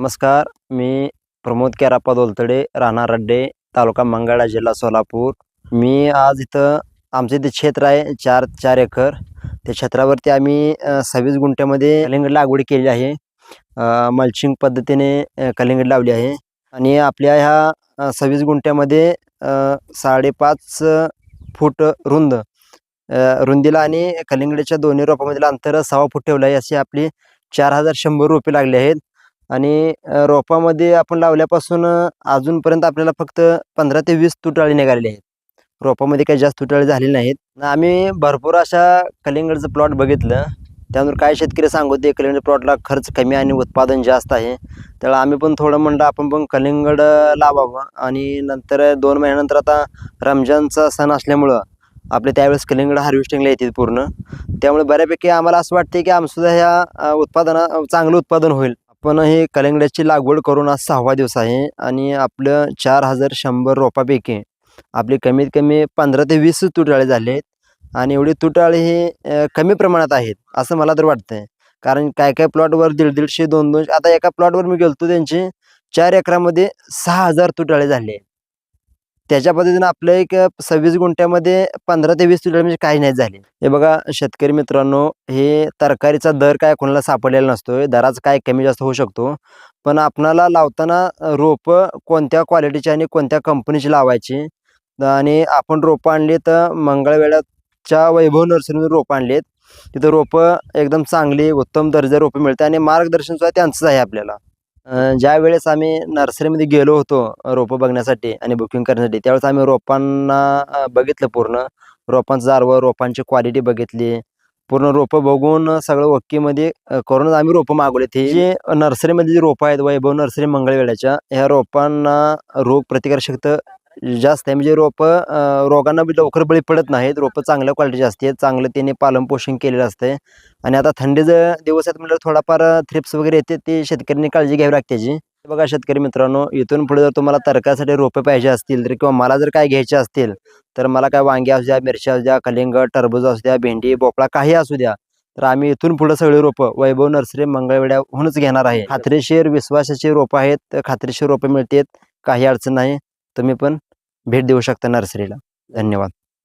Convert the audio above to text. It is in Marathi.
नमस्कार मी प्रमोद केरापा दोलतडे राणा रड्डे तालुका मंगळा जिल्हा सोलापूर. मी आज इथं आमचं इथे क्षेत्र आहे चार चार एकर. त्या क्षेत्रावरती आम्ही सव्वीस गुंठ्यामध्ये कलिंगड लागवड केली आहे. मल्चिंग पद्धतीने कलिंगड लावली आहे. आणि आपल्या ह्या सव्वीस गुंठ्यामध्ये साडेपाच फूट रुंद रुंदीला आणि कलिंगडच्या दोन्ही रोपामधील अंतर सहा फूट ठेवलं आहे. अशी आपली चार हजार शंभर रोपे लागले आहेत. आणि रोपामध्ये आपण लावल्यापासून अजूनपर्यंत आपल्याला फक्त पंधरा ते वीस तुटाळी निघालेली आहेत. रोपामध्ये काही जास्त तुटाळी झालेली नाहीत. आम्ही भरपूर अशा कलिंगडचं प्लॉट बघितलं. त्यानंतर काय शेतकरी सांगू ते कलिंगड प्लॉटला खर्च कमी आणि उत्पादन जास्त आहे. त्याला आम्ही पण थोडं म्हणलं आपण पण कलिंगड लावावं. आणि नंतर दोन महिन्यानंतर आता रमजानचा सण असल्यामुळं आपले त्यावेळेस कलिंगड हार्वेस्टिंगला येतील पूर्ण. त्यामुळे बऱ्यापैकी आम्हाला असं वाटते की आमसुद्धा ह्या उत्पादना चांगलं उत्पादन होईल. आपण हे कलंगड्याची लागवड करून आज सहावा दिवस आहे आणि आपलं चार हजार शंभर रोपापैकी आपले कमीत कमी पंधरा ते वीस तुटाळे झाले आहेत आणि एवढी तुटाळे हे कमी प्रमाणात आहेत असं मला तर वाटतंय. कारण काय काय प्लॉटवर दीड दीडशे दोन दोनशे आता एका प्लॉटवर मी गेलतो त्यांचे चार एकरामध्ये सहा हजार तुटाळे झाले त्याच्या पद्धतीनं आपलं एक सव्वीस गुंठ्यामध्ये पंधरा ते वीस किलोमीटर म्हणजे काही नाही झाले. हे बघा शेतकरी मित्रांनो हे तरकारीचा दर काय कोणाला सापडलेला नसतो. दराचा काय कमी जास्त होऊ शकतो. पण आपणाला लावताना रोपं कोणत्या क्वालिटीची आणि कोणत्या कंपनीची लावायची? आणि आपण रोपं आणली तर मंगळवेळाच्या वैभव नर्सरीमधून रोपं आणलीत. तिथं रोपं एकदम चांगली उत्तम दर्जा रोपं मिळते आणि मार्गदर्शन सुद्धा त्यांचंच आहे आपल्याला. ज्या वेळेस आम्ही नर्सरीमध्ये गेलो होतो रोपं बघण्यासाठी आणि बुकिंग करण्यासाठी त्यावेळेस आम्ही रोपांना बघितलं पूर्ण. रोपांचं जारवं रोपांची क्वालिटी बघितली. पूर्ण रोपं बघून सगळं ओकेमध्ये करूनच आम्ही रोपं मागवले. ते जी नर्सरीमध्ये जी रोपं आहेत वैभव नर्सरी मंगळवेळ्याच्या ह्या रोपांना रोग प्रतिकारशक्त जास्त आहे. म्हणजे रोपं रोगांना बी लवकर बळी पडत नाहीत. रोपं चांगल्या क्वालिटीची असते. चांगलं त्याने पालनपोषण केलेलं असते. आणि आता थंडी जर दिवस आहेत म्हटलं थोडाफार थ्रिप्स वगैरे येते ते शेतकऱ्यांनी काळजी घ्यावी लागते त्याची बघा शेतकरी मित्रांनो इथून पुढे जर तुम्हाला तरकासाठी रोपे पाहिजे असतील तर किंवा मला जर काय घ्यायचे असतील तर मला काय वांगी असू द्या मिरच्या असू द्या कलिंगड टरबूज असू द्या भेंडी भोपळा काही असू द्या तर आम्ही इथून पुढे सगळी रोपं वैभव नर्सरी मंगळवेड्याहूनच घेणार आहे. खात्रीशीर विश्वासाची रोपं आहेत खात्रीशीर रोपं मिळतात काही अडचण नाही. तुम्ही पण भेट देऊ शकता नर्सरीला. धन्यवाद.